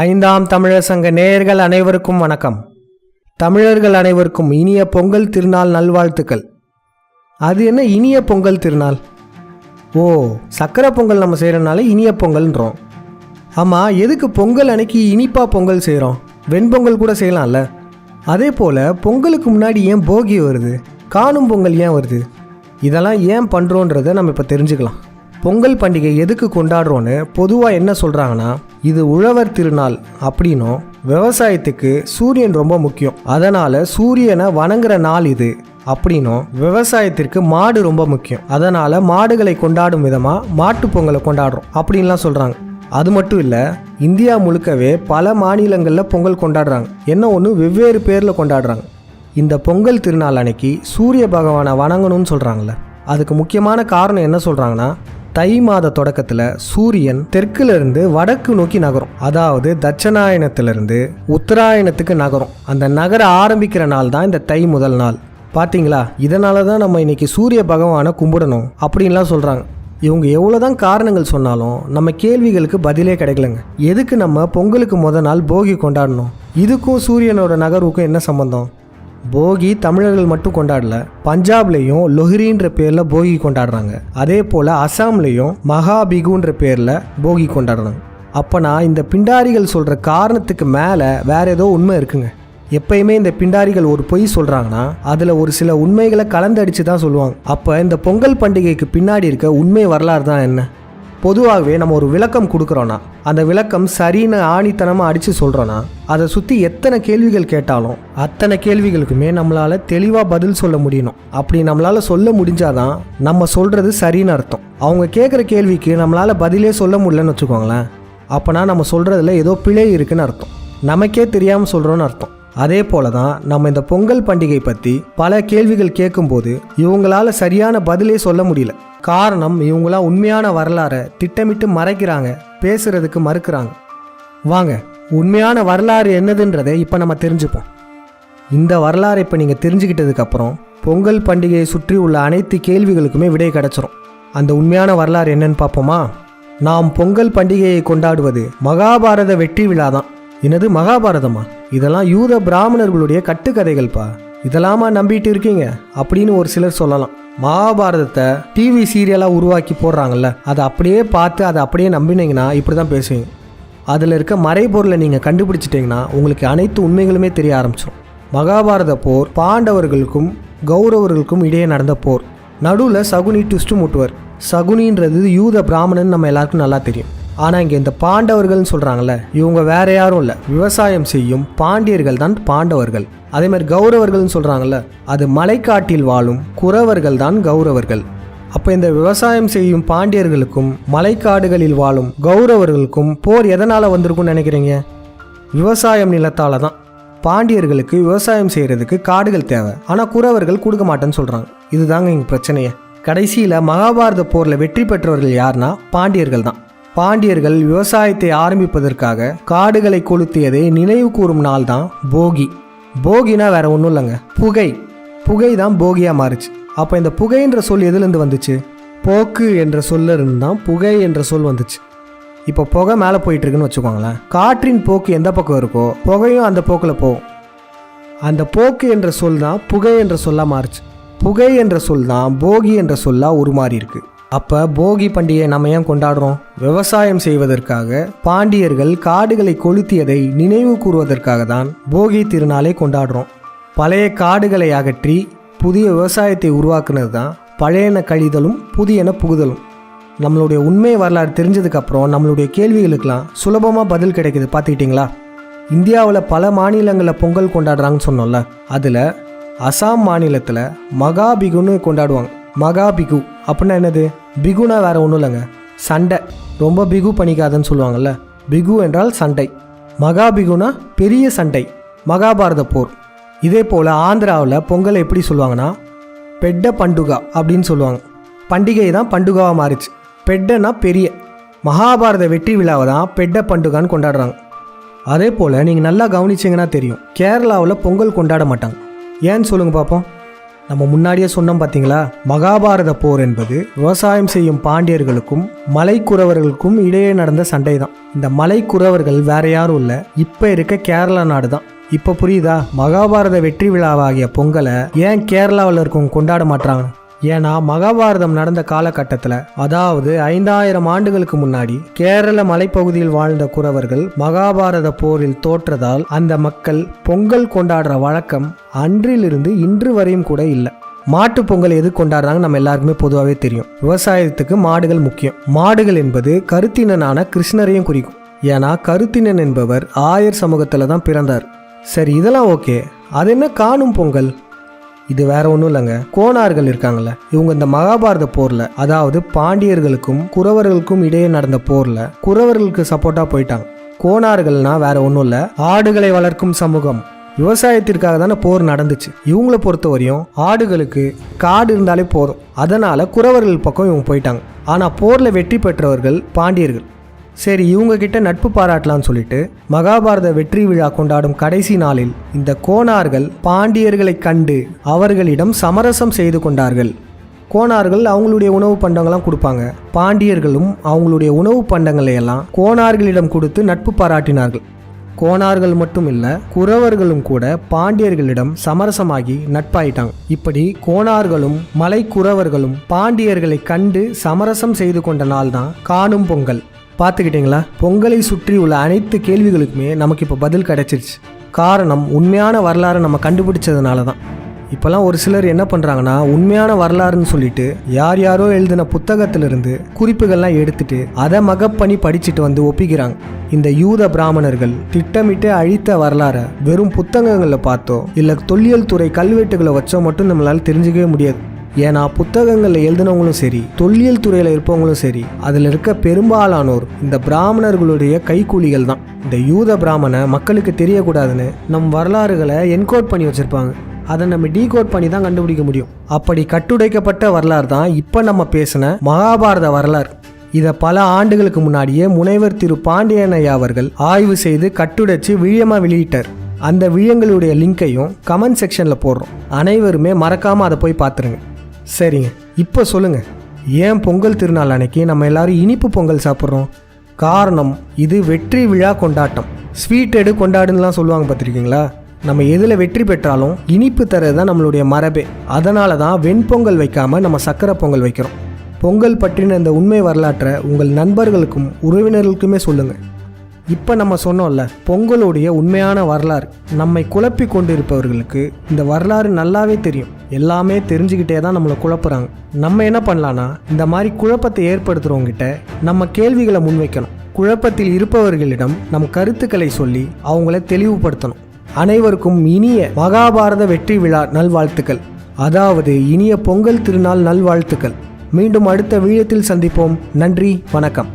ஐந்தாம் தமிழர் சங்க நேயர்கள் அனைவருக்கும் வணக்கம். தமிழர்கள் அனைவருக்கும் இனிய பொங்கல் திருநாள் நல்வாழ்த்துக்கள். அது என்ன இனிய பொங்கல் திருநாள்? ஓ சக்கரை பொங்கல் நம்ம செய்கிறனால இனிய பொங்கல்ன்றோம். ஆமாம் எதுக்கு பொங்கல் அன்னைக்கு இனிப்பாக பொங்கல் செய்கிறோம் வெண்பொங்கல் கூட செய்யலாம்ல. அதே போல் பொங்கலுக்கு முன்னாடி ஏன் போகி வருது? காணும் பொங்கல் ஏன் வருது? இதெல்லாம் ஏன் பண்ணுறோன்றதை நம்ம இப்போ தெரிஞ்சுக்கலாம். பொங்கல் பண்டிகை எதுக்கு கொண்டாடுறோன்னு பொதுவாக என்ன சொல்கிறாங்கன்னா இது உழவர் திருநாள் அப்படின்னும். விவசாயத்துக்கு சூரியன் ரொம்ப முக்கியம். அதனால் சூரியனை வணங்குற நாள் இது அப்படின்னும். விவசாயத்திற்கு மாடு ரொம்ப முக்கியம். அதனால் மாடுகளை கொண்டாடும் விதமாக மாட்டுப் பொங்கலை கொண்டாடுறோம் அப்படின்லாம் சொல்கிறாங்க அது மட்டும் இல்லை இந்தியா முழுக்கவே பல மாநிலங்களில் பொங்கல் கொண்டாடுறாங்க. என்ன ஒன்று வெவ்வேறு பேரில் கொண்டாடுறாங்க. இந்த பொங்கல் திருநாள் அன்னைக்கு சூரிய பகவானை வணங்கணும்னு சொல்கிறாங்களே அதுக்கு முக்கியமான காரணம் என்ன சொல்கிறாங்கன்னா தை மாத தொடக்கத்தில் சூரியன் தெற்குல இருந்து வடக்கு நோக்கி நகரும். அதாவது தட்சணாயனத்திலிருந்து உத்தராயணத்துக்கு நகரும். அந்த நகர ஆரம்பிக்கிற நாள் தான் இந்த தை முதல் நாள். பாத்தீங்களா? இதனால தான் நம்ம இன்னைக்கு சூரிய பகவானை கும்பிடணும் அப்படின்லாம் சொல்கிறாங்க இவங்க எவ்வளோதான் காரணங்கள் சொன்னாலும் நம்ம கேள்விகளுக்கு பதிலே கிடைக்கலங்க. எதுக்கு நம்ம பொங்கலுக்கு முத நாள் போகி கொண்டாடணும்? இதுக்கும் சூரியனோட நகர்வுக்கும் என்ன சம்பந்தம்? போகி தமிழர்கள் மட்டும் கொண்டாடல. பஞ்சாப்லேயும் லொஹ்ரின்ற பேரில் போகி கொண்டாடுறாங்க. அதே போல் அசாம்லேயும் மகாபிகுன்ற பேரில் போகி கொண்டாடுறாங்க. அப்போனா இந்த பிண்டாரிகள் சொல்கிற காரணத்துக்கு மேலே வேற ஏதோ உண்மை இருக்குங்க. எப்பயுமே இந்த பிண்டாரிகள் ஒரு பொய் சொல்கிறாங்கன்னா அதில் ஒரு சில உண்மைகளை கலந்தடிச்சு தான் சொல்லுவாங்க. அப்போ இந்த பொங்கல் பண்டிகைக்கு பின்னாடி இருக்க உண்மை வரலாறு தான் என்ன? பொதுவாகவே நம்ம ஒரு விளக்கம் கொடுக்குறோன்னா அந்த விளக்கம் சரின்னு ஆணித்தனமாக அடித்து சொல்கிறோன்னா அதை சுற்றி எத்தனை கேள்விகள் கேட்டாலும் அத்தனை கேள்விகளுக்குமே நம்மளால் தெளிவாக பதில் சொல்ல முடியணும். அப்படி நம்மளால் சொல்ல முடிஞ்சாதான் நம்ம சொல்கிறது சரின்னு அர்த்தம். அவங்க கேட்குற கேள்விக்கு நம்மளால் பதிலே சொல்ல முடியலன்னு வச்சுக்கோங்களேன். அப்போனா நம்ம சொல்கிறதுல ஏதோ பிழை இருக்குன்னு அர்த்தம். நமக்கே தெரியாமல் சொல்கிறோன்னு அர்த்தம். அதே போல தான் நம்ம இந்த பொங்கல் பண்டிகை பற்றி பல கேள்விகள் கேட்கும்போது இவங்களால சரியான பதிலே சொல்ல முடியல. காரணம் இவங்களாம் உண்மையான வரலாறை திட்டமிட்டு மறைக்கிறாங்க பேசுறதுக்கு மறுக்கிறாங்க. வாங்க உண்மையான வரலாறு என்னதுன்றதை இப்போ நம்ம தெரிஞ்சுப்போம். இந்த வரலாறை இப்போ நீங்கள் தெரிஞ்சுக்கிட்டதுக்கப்புறம் பொங்கல் பண்டிகையை சுற்றி உள்ள அனைத்து கேள்விகளுக்குமே விடை கிடச்சிரும். அந்த உண்மையான வரலாறு என்னன்னு பார்ப்போமா? நாம் பொங்கல் பண்டிகையை கொண்டாடுவது மகாபாரத வெற்றி விழா தான் என்னது மகாபாரதமா? இதெல்லாம் யூத பிராமணர்களுடைய கட்டுக்கதைகள்ப்பா இதெல்லாமா நம்பிட்டு இருக்கீங்க? அப்படின்னு ஒரு சிலர் சொல்லலாம். மகாபாரதத்தை டிவி சீரியலாக உருவாக்கி போடுறாங்கல்ல அதை அப்படியே பார்த்து அதை அப்படியே நம்பினீங்கன்னா இப்படி தான் பேசுவீங்க. அதில் இருக்க மறைபொருளை நீங்கள் கண்டுபிடிச்சிட்டிங்கன்னா உங்களுக்கு அனைத்து உண்மைகளுமே தெரிய ஆரம்பிச்சிடும் மகாபாரத போர் பாண்டவர்களுக்கும் கௌரவர்களுக்கும் இடையே நடந்த போர். நடுவில் சகுனி ட்விஸ்ட்டு முட்டுவர். சகுனின்றது யூத பிராமணன் நம்ம எல்லாருக்கும் நல்லா தெரியும். ஆனால் இங்கே இந்த பாண்டவர்கள்னு சொல்கிறாங்கல்ல இவங்க வேற யாரும் இல்லை. விவசாயம் செய்யும் பாண்டியர்கள் தான் பாண்டவர்கள். அதே மாதிரி கௌரவர்கள்னு சொல்கிறாங்கல்ல அது மலைக்காட்டில் வாழும் குறவர்கள் தான் கௌரவர்கள். அப்போ இந்த விவசாயம் செய்யும் பாண்டியர்களுக்கும் மலைக்காடுகளில் வாழும் கௌரவர்களுக்கும் போர் எதனால் வந்திருக்கும்னு நினைக்கிறீங்க? விவசாயம் நிலத்தால் தான். பாண்டியர்களுக்கு விவசாயம் செய்கிறதுக்கு காடுகள் தேவை. ஆனால் குறவர்கள் கொடுக்க மாட்டேன்னு சொல்கிறாங்க இதுதாங்க இங்கே பிரச்சனையே. கடைசியில் மகாபாரத போரில் வெற்றி பெற்றவர்கள் யாருன்னா பாண்டியர்கள் தான். பாண்டியர்கள் விவசாயத்தை ஆரம்பிப்பதற்காக காடுகளை கொளுத்தியதை நினைவு கூறும் நாள் தான் போகி. போகினா வேற ஒன்றும் இல்லைங்க. புகை. புகை தான் போகியாக மாறுச்சு. அப்போ இந்த புகைன்ற சொல் எதுலேருந்து வந்துச்சு? போக்கு என்ற சொல்ல இருந்து தான் புகை என்ற சொல் வந்துச்சு. இப்போ புகை மேலே போயிட்டுருக்குன்னு வச்சுக்கோங்களேன். காற்றின் போக்கு எந்த பக்கம் இருக்கோ புகையும் அந்த போக்கில் போகும். அந்த போக்கு என்ற சொல் தான் புகை என்ற சொல்லா மாறுச்சு. புகை என்ற சொல் தான் போகி என்ற சொல்லா உருமாறி இருக்குது அப்போ போகி பண்டிகையை நம்ம ஏன் கொண்டாடுறோம்? விவசாயம் செய்வதற்காக பாண்டியர்கள் காடுகளை கொளுத்தியதை நினைவு கூறுவதற்காக தான் போகி திருநாளை கொண்டாடுறோம். பழைய காடுகளை அகற்றி புதிய விவசாயத்தை உருவாக்குனது தான் பழையன கழிதலும் புதியன புகுதலும். நம்மளுடைய உண்மை வரலாறு தெரிஞ்சதுக்கப்புறம் நம்மளுடைய கேள்விகளுக்கெல்லாம் சுலபமாக பதில் கிடைக்குது பார்த்துக்கிட்டிங்களா? இந்தியாவில் பல மாநிலங்களில் பொங்கல் கொண்டாடுறாங்கன்னு சொன்னோம்ல அதில் அசாம் மாநிலத்தில் மகாபிகுன்னு கொண்டாடுவாங்க. மகாபிகு அப்படின்னா என்னது? பிகுனா வேறு ஒன்றும் இல்லைங்க. சண்டை. ரொம்ப பிகு பண்ணிக்காதன்னு சொல்லுவாங்கல்ல. பிகு என்றால் சண்டை. மகா பிகுனா பெரிய சண்டை. மகாபாரத போர். இதே போல் ஆந்திராவில் பொங்கல் எப்படி சொல்லுவாங்கன்னா பெட்ட பண்டுகா அப்படின்னு சொல்லுவாங்க. பண்டிகை தான் பண்டுகாவாக மாறிச்சு. பெட்டனா பெரிய. மகாபாரத வெற்றி விழாவை தான் பெட்ட பண்டுகான்னு கொண்டாடுறாங்க. அதே போல் நீங்கள் நல்லா கவனிச்சிங்கன்னா தெரியும். கேரளாவில் பொங்கல் கொண்டாட மாட்டாங்க. ஏன்னு சொல்லுங்கள் பார்ப்போம் நம்ம முன்னாடியே சொன்னோம் பார்த்தீங்களா மகாபாரத போர் என்பது விவசாயம் செய்யும் பாண்டியர்களுக்கும் மலைக்குறவர்களுக்கும் இடையே நடந்த சண்டை தான் இந்த மலைக்குறவர்கள் வேற யாரும் இல்லை இப்போ இருக்க கேரளா நாடு தான் இப்போ புரியுதா? மகாபாரத வெற்றி விழாவாகிய பொங்கலை ஏன் கேரளாவில் இருக்கும் கொண்டாட மாட்டாங்க ஏன்னா மகாபாரதம் நடந்த காலகட்டத்தில் அதாவது ஐந்தாயிரம் ஆண்டுகளுக்கு முன்னாடி கேரள மலைப்பகுதியில் வாழ்ந்த குறவர்கள் மகாபாரத போரில் தோற்றதால் அந்த மக்கள் பொங்கல் கொண்டாடுற வழக்கம் அன்றிலிருந்து இன்று வரையும் கூட இல்லை. மாட்டுப் பொங்கல் எது கொண்டாடுறாங்க நம்ம எல்லாருக்குமே பொதுவாகவே தெரியும். விவசாயத்துக்கு மாடுகள் முக்கியம். மாடுகள் என்பது கருத்தினனான கிருஷ்ணரையும் குறிக்கும். ஏன்னா கருத்தினன் என்பவர் ஆயர் சமூகத்தில் தான் பிறந்தார். சரி இதெல்லாம் ஓகே. அது என்ன காணும் பொங்கல்? இது வேற ஒன்றும் இல்லைங்க. கோனார்கள் இருக்காங்கல்ல இவங்க இந்த மகாபாரத போரில் அதாவது பாண்டியர்களுக்கும் குறவர்களுக்கும் இடையே நடந்த போரில் குறவர்களுக்கு சப்போர்ட்டாக போயிட்டாங்க. கோனார்கள்னா வேற ஒன்றும் இல்லை ஆடுகளை வளர்க்கும் சமூகம். விவசாயத்திற்காக தானே போர் நடந்துச்சு. இவங்கள பொறுத்தவரையும் ஆடுகளுக்கு காடு இருந்தாலே போதும். அதனால குறவர்கள் பக்கம் இவங்க போயிட்டாங்க. ஆனால் போரில் வெற்றி பெற்றவர்கள் பாண்டியர்கள். சரி இவங்கக்கிட்ட நட்பு பாராட்டலாம்னு சொல்லிட்டு மகாபாரத வெற்றி விழா கொண்டாடும் கடைசி நாளில் இந்த கோணார்கள் பாண்டியர்களை கண்டு அவர்களிடம் சமரசம் செய்து கொண்டார்கள். கோணார்கள் அவங்களுடைய உணவு பண்டங்கள்லாம் கொடுப்பாங்க. பாண்டியர்களும் அவங்களுடைய உணவு பண்டங்களை எல்லாம் கோணார்களிடம் கொடுத்து நட்பு பாராட்டினார்கள். கோணார்கள் மட்டும் இல்லை குறவர்களும் கூட பாண்டியர்களிடம் சமரசமாகி நட்பாயிட்டாங்க. இப்படி கோணார்களும் மலை குறவர்களும் பாண்டியர்களை கண்டு சமரசம் செய்து கொண்ட நாள் தான் காணும் பொங்கல். பார்த்துக்கிட்டிங்களா? பொங்கலை சுற்றி உள்ள அனைத்து கேள்விகளுக்குமே நமக்கு இப்போ பதில் கிடைச்சிருச்சு. காரணம் உண்மையான வரலாறை நம்ம கண்டுபிடிச்சதுனால தான் இப்போல்லாம் ஒரு சிலர் என்ன பண்ணுறாங்கன்னா உண்மையான வரலாறுன்னு சொல்லிட்டு யார் யாரோ எழுதின புத்தகத்திலிருந்து குறிப்புகள்லாம் எடுத்துட்டு அதை மகப் பண்ணி படிச்சுட்டு வந்து ஒப்பிக்கிறாங்க. இந்த யூத பிராமணர்கள் திட்டமிட்டு அழித்த வரலாறை வெறும் புத்தகங்களில் பார்த்தோ இல்லை தொல்லியல் துறை கல்வெட்டுகளை வச்சோ மட்டும் நம்மளால் தெரிஞ்சுக்கவே முடியாது. ஏன்னா புத்தகங்களில் எழுதினவங்களும் சரி தொல்லியல் துறையில் இருப்பவங்களும் சரி அதில் இருக்க பெரும்பாலானோர் இந்த பிராமணர்களுடைய கைக்கூலிகள் தான். இந்த யூத பிராமண மக்களுக்கு தெரியக்கூடாதுன்னு நம் வரலாறுகளை என்கோட் பண்ணி வச்சுருப்பாங்க. அதை நம்ம டீகோட் பண்ணி தான் கண்டுபிடிக்க முடியும். அப்படி கட்டுடைக்கப்பட்ட வரலாறு தான் இப்போ நம்ம பேசின மகாபாரத வரலாறு. இதை பல ஆண்டுகளுக்கு முன்னாடியே முனைவர் திரு பாண்டியன் ஐயா அவர்கள் ஆய்வு செய்து கட்டுடைச்சு விழியமாக வெளியிட்டார். அந்த விழியங்களுடைய லிங்கையும் கமெண்ட் செக்ஷனில் போடுறோம். அனைவருமே மறக்காமல் அதை போய் பார்த்துருங்க. சரிங்க. இப்போ சொல்லுங்க. ஏன் பொங்கல் திருநாள் அன்னைக்கு நம்ம எல்லாரும் இனிப்பு பொங்கல் சாப்பிட்றோம்? காரணம் இது வெற்றி விழா கொண்டாட்டம். ஸ்வீட் எடு கொண்டாடுன்னுலாம் சொல்லுவாங்க பார்த்துருக்கீங்களா? நம்ம எதில் வெற்றி பெற்றாலும் இனிப்பு தரது தான் நம்மளுடைய மரபே. அதனால தான் வெண்பொங்கல் வைக்காமல் நம்ம சக்கரை பொங்கல் வைக்கிறோம். பொங்கல் பற்றின இந்த உண்மை வரலாற்றை உங்கள் நண்பர்களுக்கும் உறவினர்களுக்குமே சொல்லுங்கள் இப்போ நம்ம சொன்னோம்ல பொங்கலுடைய உண்மையான வரலாறு. நம்மை குழப்பி கொண்டிருப்பவர்களுக்கு இந்த வரலாறு நல்லாவே தெரியும். எல்லாமே தெரிஞ்சுக்கிட்டே தான் நம்மளை குழப்புறாங்க. நம்ம என்ன பண்ணலான்னா இந்த மாதிரி குழப்பத்தை ஏற்படுத்துகிறவங்ககிட்ட நம்ம கேள்விகளை முன்வைக்கணும். குழப்பத்தில் இருப்பவர்களிடம் நம் கருத்துக்களை சொல்லி அவங்கள தெளிவுபடுத்தணும். அனைவருக்கும் இனிய மகாபாரத வெற்றி விழா நல்வாழ்த்துக்கள். அதாவது இனிய பொங்கல் திருநாள் நல்வாழ்த்துக்கள். மீண்டும் அடுத்த வீழத்தில் சந்திப்போம். நன்றி வணக்கம்.